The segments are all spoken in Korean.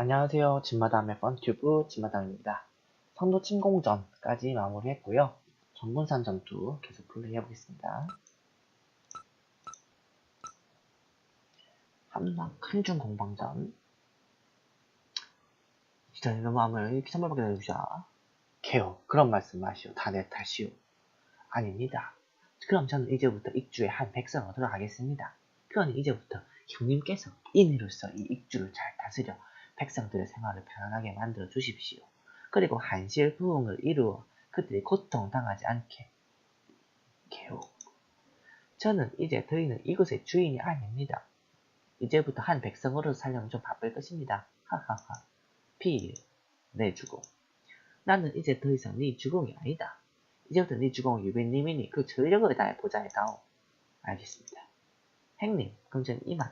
안녕하세요. 진마담의 펀튜브 진마담입니다. 성도 침공전까지 마무리했고요. 전군산 전투 계속 플레이해보겠습니다. 한방 큰중 공방전 진짜 내 마음을 선물받게 해주자. 개요. 그런 말씀 마시오. 다 내 탓이오. 아닙니다. 그럼 저는 이제부터 익주의 한 백성으로 들어가겠습니다. 그러니 이제부터 형님께서 인으로서 이 익주를 잘 다스려 백성들의 생활을 편안하게 만들어 주십시오. 그리고 한실 부흥을 이루어 그들이 고통당하지 않게 개요. 저는 이제 더이는 이곳의 주인이 아닙니다. 이제부터 한 백성으로 살려면 좀 바쁠 것입니다. 하하하. 피 내주공. 나는 이제 더 이상 네 주공이 아니다. 이제부터 네 주공 유빈님이니 그 전력을 다해 보자해다오. 알겠습니다. 행님, 그럼 전 이만.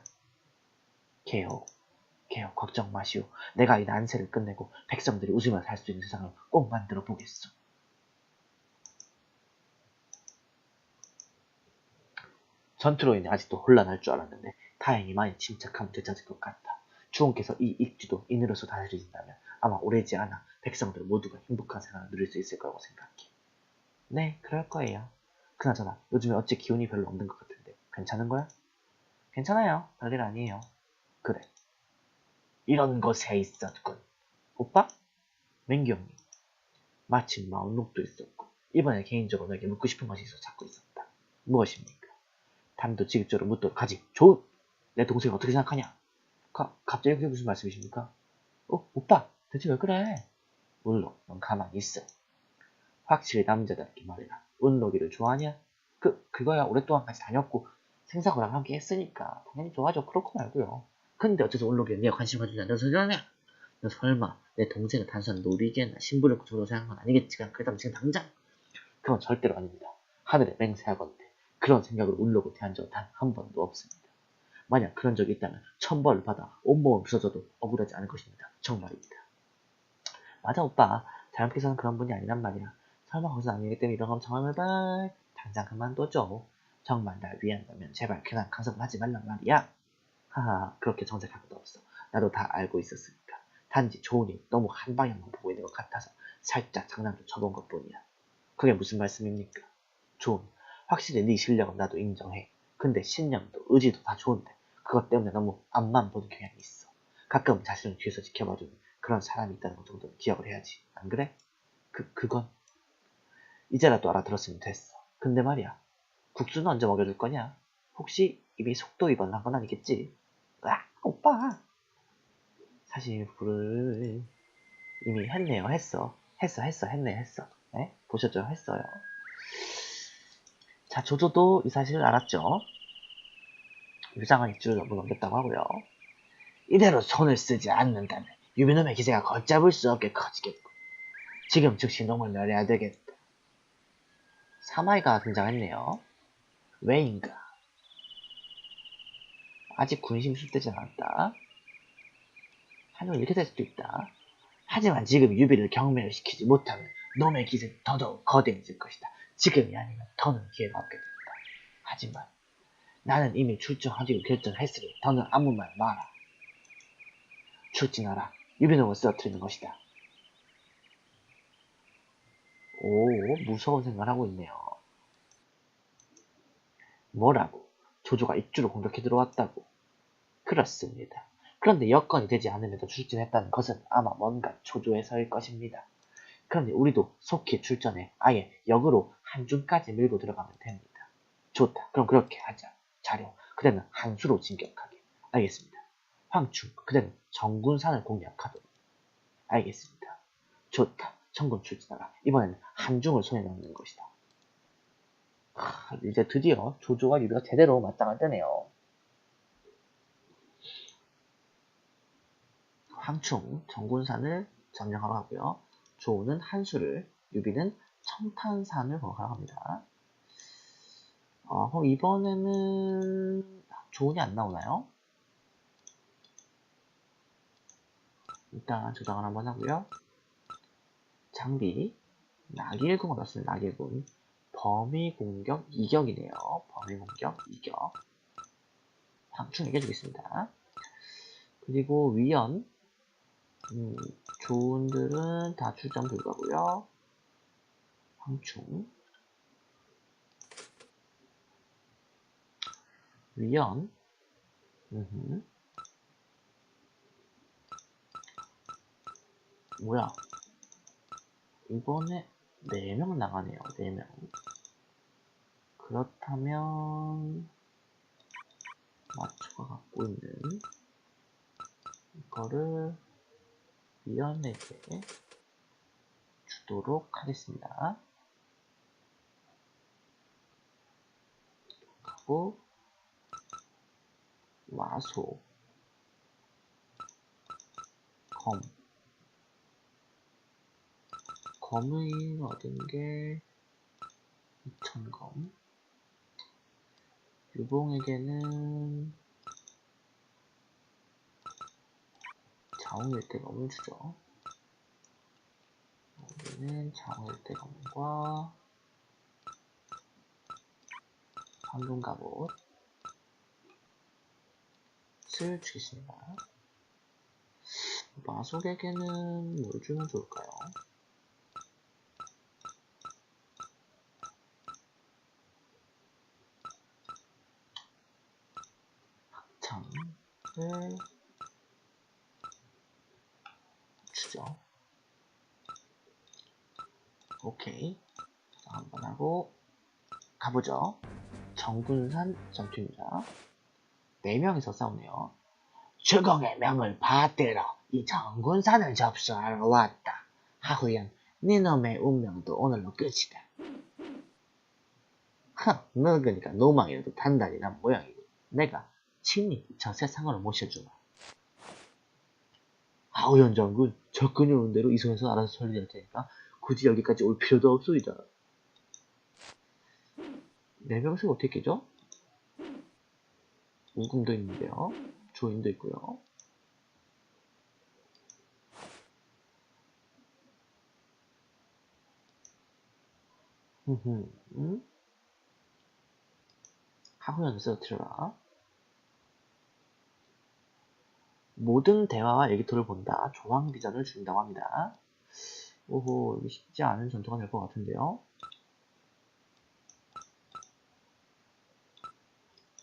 개요. 개요. 걱정 마시오. 내가 이 난세를 끝내고 백성들이 웃으며 살 수 있는 세상을 꼭 만들어 보겠소. 전투로 인해 아직도 혼란할 줄 알았는데 다행히 많이 침착하면 되찾을 것 같다. 주원께서 이 입지도 인으로서 다스리신다면 아마 오래지 않아 백성들 모두가 행복한 생활을 누릴 수 있을 거라고 생각해. 네, 그럴 거예요. 그나저나 요즘에 어째 기운이 별로 없는 것 같은데 괜찮은 거야? 괜찮아요. 별일 아니에요. 그래. 이런 것에 있었군. 오빠? 맹기 형님. 마침 마음록도 있었고 이번에 개인적으로 너에게 묻고 싶은 것이 있어 찾고 있었다. 무엇입니까? 단도직입적으로 묻도록 하지. 좋은! 내 동생 어떻게 생각하냐? 가, 갑자기 그게 무슨 말씀이십니까? 어, 오빠, 대체 왜 그래? 물론, 넌 가만히 있어. 확실히 남자답게 말해라. 운노기를 좋아하냐? 그, 그거야 오랫동안 같이 다녔고, 생사고랑 함께 했으니까, 당연히 좋아하죠. 그렇고 말고요. 근데 어째서 운노기에 네가 관심 가지지 않는 소리 하냐? 너 설마, 내 동생을 단순한 놀이개나 신부를 정도 생각한 건 아니겠지? 그렇다면 지금 당장? 그건 절대로 아닙니다. 하늘에 맹세하건대. 그런 생각으로 울려고 대한 적은 단 한 번도 없습니다. 만약 그런 적이 있다면 천벌을 받아 온몸을 부서져도 억울하지 않을 것입니다. 정말입니다. 맞아 오빠. 잘못해서는 그런 분이 아니란 말이야. 설마 거기서 아니기 때문에 이런 감정을 발 당장 그만둬줘. 정말 날 위한다면 제발 괜한 강석을 하지 말란 말이야. 하하 그렇게 정색할 것도 없어. 나도 다 알고 있었으니까. 단지 조은이 너무 한 방향만 보고 있는 것 같아서 살짝 장난 좀 쳐본 것 뿐이야. 그게 무슨 말씀입니까? 조은 확실히 네 실력은 나도 인정해. 근데 신념도 의지도 다 좋은데 그것 때문에 너무 앞만 보는 경향이 있어. 가끔 자신을 뒤에서 지켜봐주는 그런 사람이 있다는 것 정도는 기억을 해야지. 안 그래? 그, 그건 이제라도 알아들었으면 됐어. 근데 말이야. 국수는 언제 먹여줄 거냐? 혹시 입이 속도 위반한 건 아니겠지? 아, 오빠! 사실 불을 이미 했네요. 했어. 했어, 했어, 했네, 했어. 네? 보셨죠? 했어요. 자, 조조도 이 사실을 알았죠? 유장한 입주를 너무 넘겼다고 하고요. 이대로 손을 쓰지 않는다면 유비놈의 기세가 걷잡을 수 없게 커지겠고 지금 즉시 놈을 멸해야 되겠다. 사마이가 등장했네요. 왜인가? 아직 군심 숙되지 않았다. 하지만 이렇게 될 수도 있다. 하지만 지금 유비를 경멸을 시키지 못하면 놈의 기세는 더더욱 거대해질 것이다. 지금이 아니면 더는 기회가 없게 된다. 하지만 나는 이미 출정하기로 결정했으니 더는 아무 말 마라. 출진하라. 유비놈을 쓰러뜨리는 것이다. 오, 무서운 생각을 하고 있네요. 뭐라고? 조조가 입주로 공격해 들어왔다고? 그렇습니다. 그런데 여건이 되지 않으면서 출진했다는 것은 아마 뭔가 조조에서일 것입니다. 그런데 우리도 속히 출전해 아예 역으로 한중까지 밀고 들어가면 됩니다. 좋다. 그럼 그렇게 하자. 자료. 그대는 한수로 진격하게. 알겠습니다. 황충. 그대는 정군산을 공략하도록. 알겠습니다. 좋다. 정군 출진하라. 이번에는 한중을 손에 넣는 것이다. 하, 이제 드디어 조조와 유비가 제대로 맞짱을 뜨네요. 황충, 정군산을 점령하러 가고요. 조우는 한수를, 유비는 청탄산을 공격하러 갑니다. 어, 그럼 이번에는 조은이 안 나오나요? 일단 조작을 한번 하고요. 장비, 낙일궁을 넣었습니다. 낙일궁. 범위 공격 이격이네요. 범위 공격 이격. 황충 얘기해주겠습니다. 그리고 위연, 음, 조은들은 다 출장 불가고요. 황충. 위연. 음흠. 뭐야? 이번에 4명 나가네요. 4명. 그렇다면 마초가 갖고 있는 이거를 위원에게 주도록 하겠습니다. 하고 와소 검 검의 얻은 게 2,000검 유봉에게는 자웅일대 검을 주죠. 여기는 자웅일대 검과 황금갑옷을 주겠습니다. 마속에게는 뭘 주면 좋을까요? 학창을 주죠. 오케이. 자, 한번 하고 가보죠. 정군산 전투입니다. 4명이서 싸우네요. 주공의 명을 받들어 이 정군산을 접수하러 왔다. 하후연, 니놈의 운명도 오늘로 끝이다. 흥, 늙으니까 노망이라도 단단히 난 모양이고 내가 친히 저 세상으로 모셔주마. 하우연 장군, 접근이 오는 대로 이송해서 알아서 처리될 테니까 굳이 여기까지 올 필요도 없소이다. 네 명씩 어떻게 깨죠? 우금도 있는데요. 조인도 있고요. 하후연을 쓰러뜨려라. 모든 대화와 얘기토를 본다. 조항 비전을 준다고 합니다. 오호, 이게 쉽지 않은 전투가 될 것 같은데요.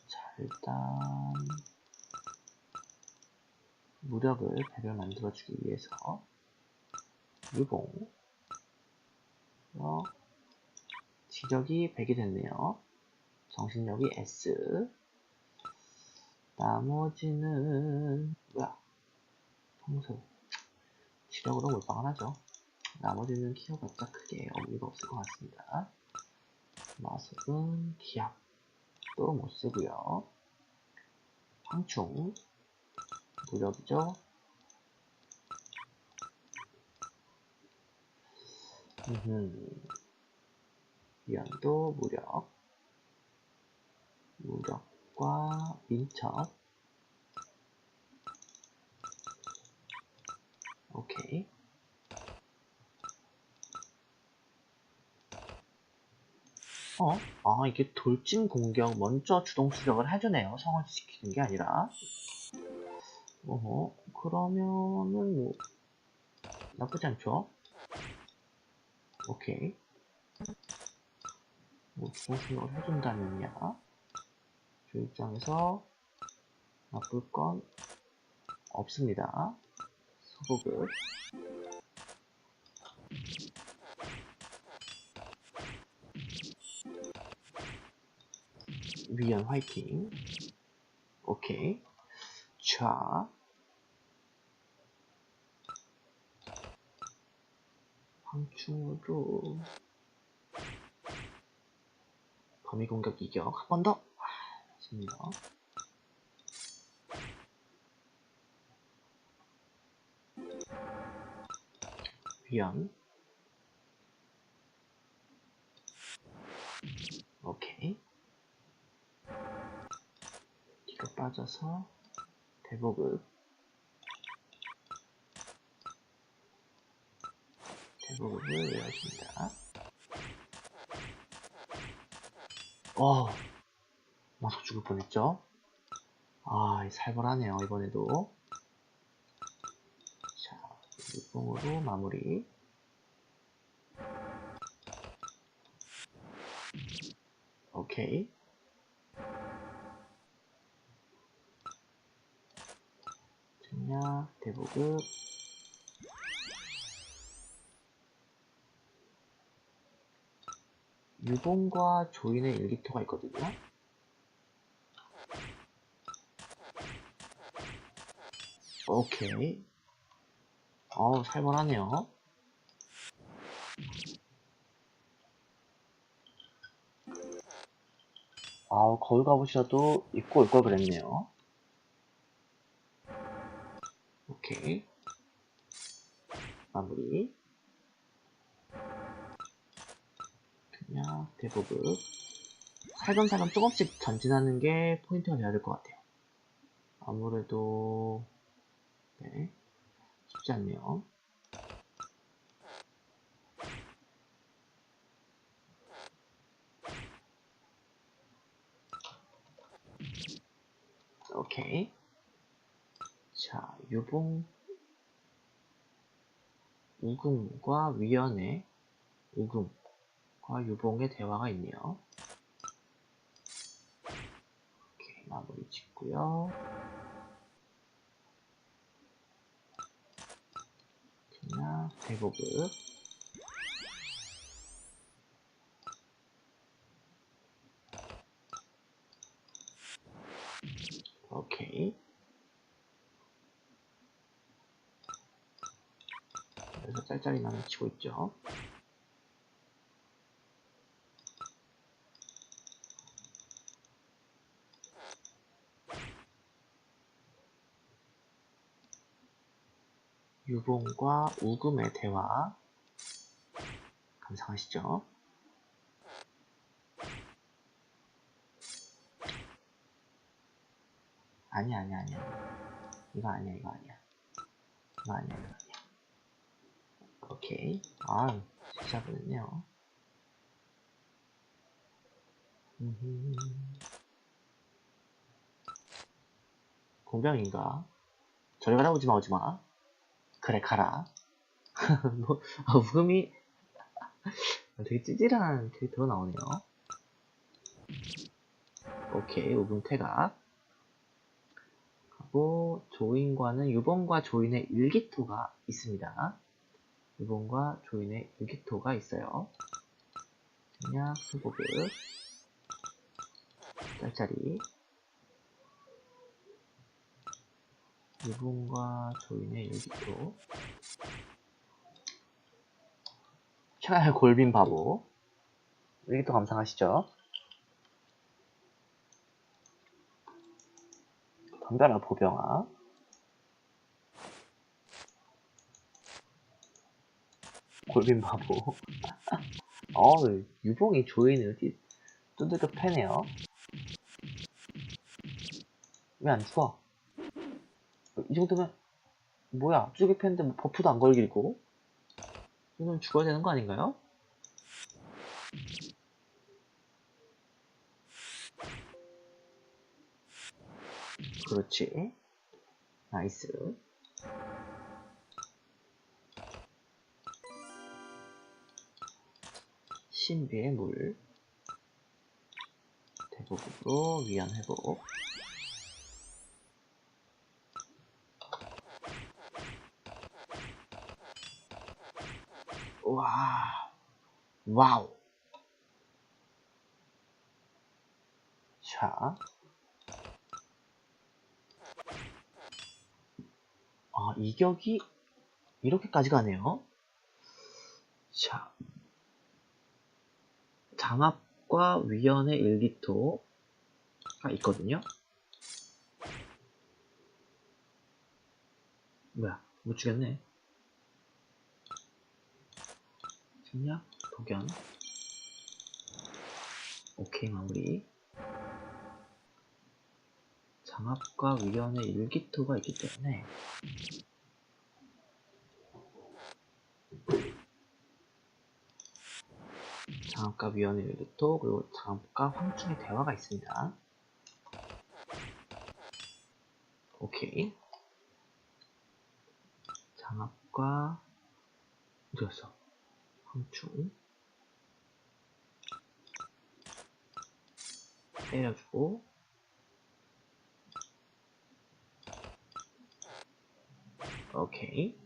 자, 일단 무력을 100을 만들어주기 위해서 유봉 어, 지력이 100이 됐네요. 정신력이 S 나머지는 뭐야? 평소 지력으로 몰빵하죠? 나머지는 키워봤자 크게 의미가 없을 것 같습니다. 마술은 기압도 못쓰고요? 황충. 무력이죠? 위안도 무력 무력 과 민첩. 오케이. 어? 아 이게 돌진 공격 먼저 주동 수력을 해주네요. 성을 지키는 게 아니라. 어허 그러면은 뭐 나쁘지 않죠? 오케이. 뭐 주동 수력을 해준다면야 저 입장에서 나쁠 건 없습니다. 소복을. 위안 화이팅. 오케이. 자. 황충으로 거미 공격 이격. 한 번 더 좋습니다. 위안. 오케이. 뒤로 빠져서 대보급 대보급을 외워줍니다. 어 마속 죽을 뻔했죠 아 살벌하네요 이번에도 자 유봉으로 마무리. 오케이. 전략, 대보급. 유봉과 조인의 일기토가 있거든요. 오케이. 어우, 살벌하네요. 아우, 거울 가보셔도 입고 올 걸 그랬네요. 오케이. 마무리. 그냥 대부분. 살금살금 조금씩 전진하는 게 포인트가 돼야 될 것 같아요. 아무래도, 네. 쉽지 않네요. 오케이. 자, 유봉, 우궁과 위연의 우궁과 유봉의 대화가 있네요. 오케이, 마무리 짓고요. 대보급. 오케이. 그래서 짤짤이 나는 치고 있죠. 유봉과 우금의 대화. 감상하시죠? 아니야 아니야 아니야. 이거 아니야 이거 아니야. 이거 아니야 이거 아니야. 오케이. 아 진짜 그랬네요. 공병인가? 저리 가라 오지마 오지마 그래 가라. 뭐, 아, 우금이 되게 찌질한 캐릭터로 나오네요. 오케이 우금 태각. 하고 조인과는 유봉과 조인의 일기토가 있습니다. 유봉과 조인의 일기토가 있어요. 그냥 수복을 짤짤이 유봉과 조인의 일기토 차라리 골빈 바보. 일기토 감상하시죠. 덤벼라 보병아. 골빈 바보. 어 유봉이 조인을 어디 두들겨 패네요? 왜 안 죽어 이 정도면 뭐야 두들겨 패는데 뭐 버프도 안 걸리고? 이 정도면 죽어야 되는 거 아닌가요? 그렇지. 나이스. 신비의 물. 대부분으로 위안 회복 와 와우 자 아, 이격이 이렇게까지 가네요. 자, 장합과 위연의 일기토가 있거든요. 뭐야, 못 주겠네. 생략, 독연. 오케이, 마무리. 장합과 위연의 일기토가 있기 때문에 장합과 위연의 일기토 그리고 장합과 황충의 대화가 있습니다. 오케이 장압과 어디 갔어? 황충 때려주고. 오케이.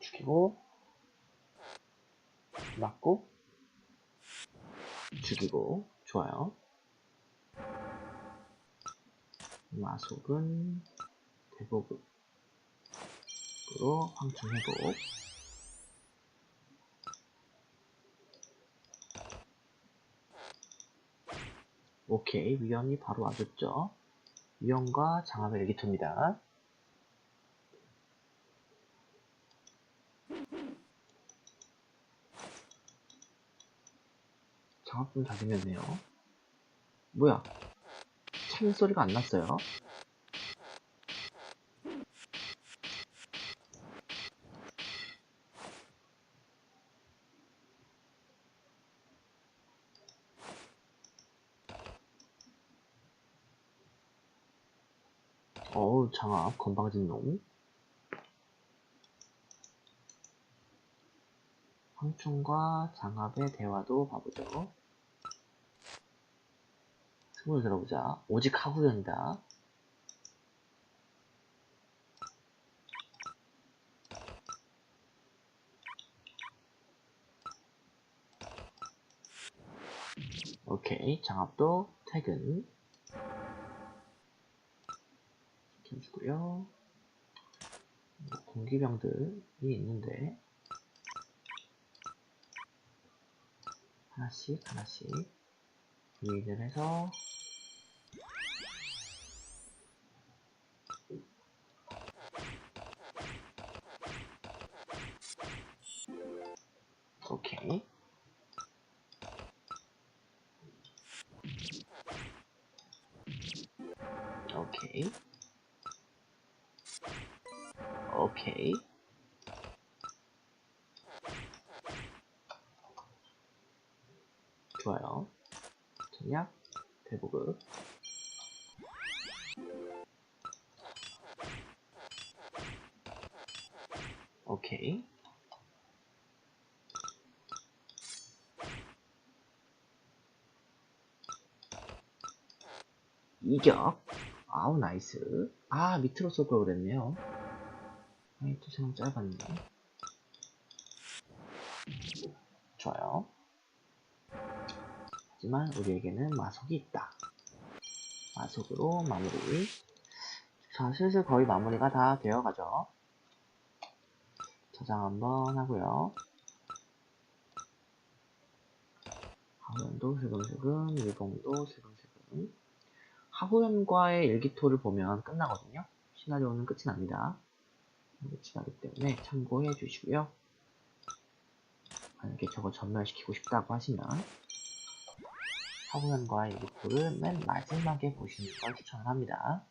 죽이고. 맞고. 죽이고. 좋아요 마속은 대보급으로 황충 회복 오케이 위험이 바로 와줬죠? 위험과 장압의 일기토입니다. 장압 좀 다듬었네요. 뭐야 참 소리가 안 났어요. 어우 장압 건방진 놈. 황충과 장압의 대화도 봐보죠 승부를 들어보자. 오직 하구연이다. 오케이. 장압도 퇴근. 시켜주고요. 공기병들이 있는데. 하나씩 하나씩 유인을 해서 오케이. 오케이. 오케이 좋아요 전략 대 보급 오케이. 이격. 아우 나이스. 아 밑으로 쏠걸 그랬네요. 아이 투생은 짧았네 좋아요 하지만 우리에게는 마속이 있다 마속으로 마무리 자 슬슬 거의 마무리가 다 되어 가죠 저장 한번 하고요 하우연도 슬금슬금 일봉도 슬금슬금 하구연과의 일기토를 보면 끝나거든요. 시나리오는 끝이 납니다. 끝이 나기 때문에 참고해 주시고요. 만약에 저거 전멸시키고 싶다고 하시면 하구연과의 일기토를 맨 마지막에 보시는 걸 추천을 합니다.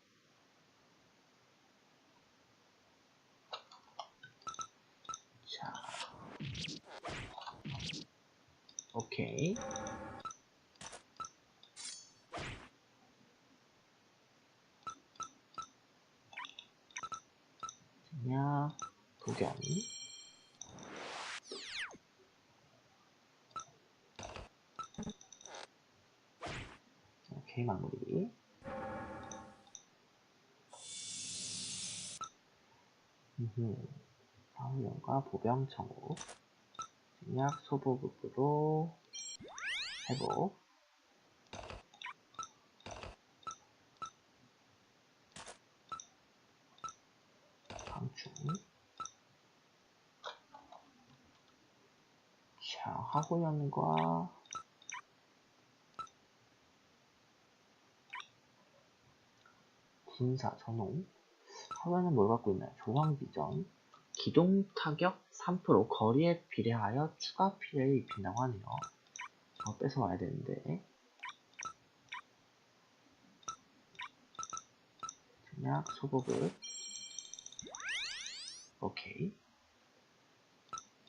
자, 오케이. 전략, 도견. 오케이, 마무리. 사후연과 보병 정우. 전략 소보급으로 회복. 방충. 자, 하고연과 군사 전홍. 하고연은 뭘 갖고 있나요? 조왕비전. 기동 타격 3% 거리에 비례하여 추가 피해를 입힌다고 하네요. 저 뺏어 와야 되는데. 전략 소보급. 오케이.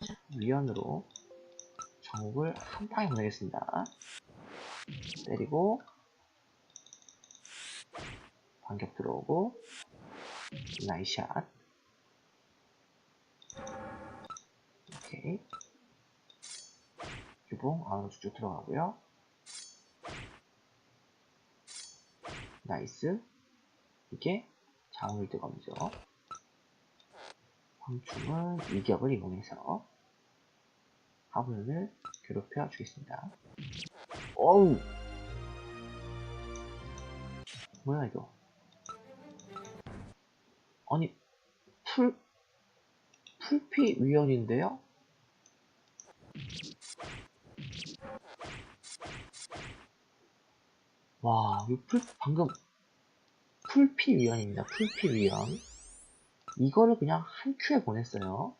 자, 위원으로 정국을 한 방에 보내겠습니다. 때리고 반격 들어오고 나이샷. 오케이. 유봉 안으로 쭉쭉 들어가고요. 나이스. 이게 자물대 검이죠. 황충은 이격을 이용해서 화분을 괴롭혀 주겠습니다. 어우! 뭐야 이거 아니 풀 풀피 위원인데요? 와, 이거 풀, 방금 풀피 위원입니다. 풀피 위원. 이거를 그냥 한 큐에 보냈어요.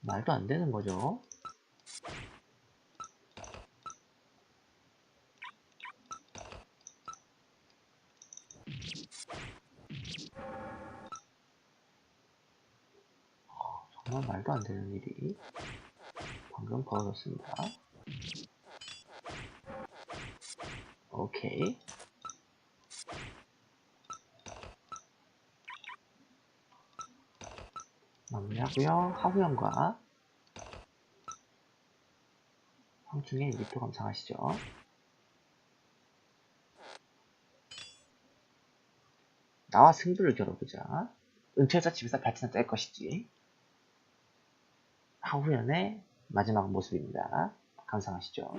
말도 안 되는 거죠. 정말 말도 안 되는 일이 방금 벌어졌습니다. 오케이. 마무리하고요. 하부연과 황중의 리프 감상하시죠. 나와 승부를 겨뤄보자. 은퇴해서 집에서 발치나 뗄 것이지. 하우연의 마지막 모습입니다. 감상하시죠.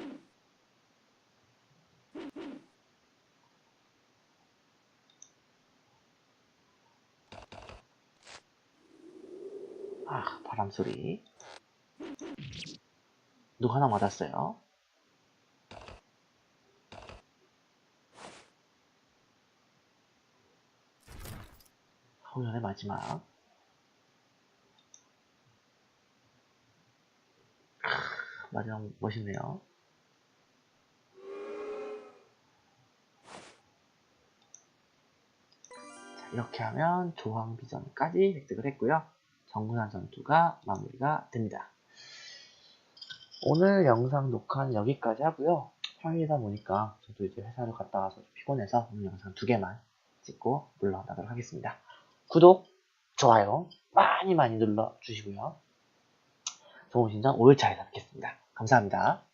아, 바람 소리. 누가 하나 맞았어요. 하우연의 마지막. 마지막 멋있네요. 자, 이렇게 하면 조항 비전까지 획득을 했고요. 정근한 전투가 마무리가 됩니다. 오늘 영상 녹화는 여기까지 하고요. 평일이다 보니까 저도 이제 회사를 갔다 와서 좀 피곤해서 오늘 영상 두 개만 찍고 물러나도록 하겠습니다. 구독, 좋아요 많이 많이 눌러주시고요. 좋은 신장 5일차에서 뵙겠습니다. 감사합니다.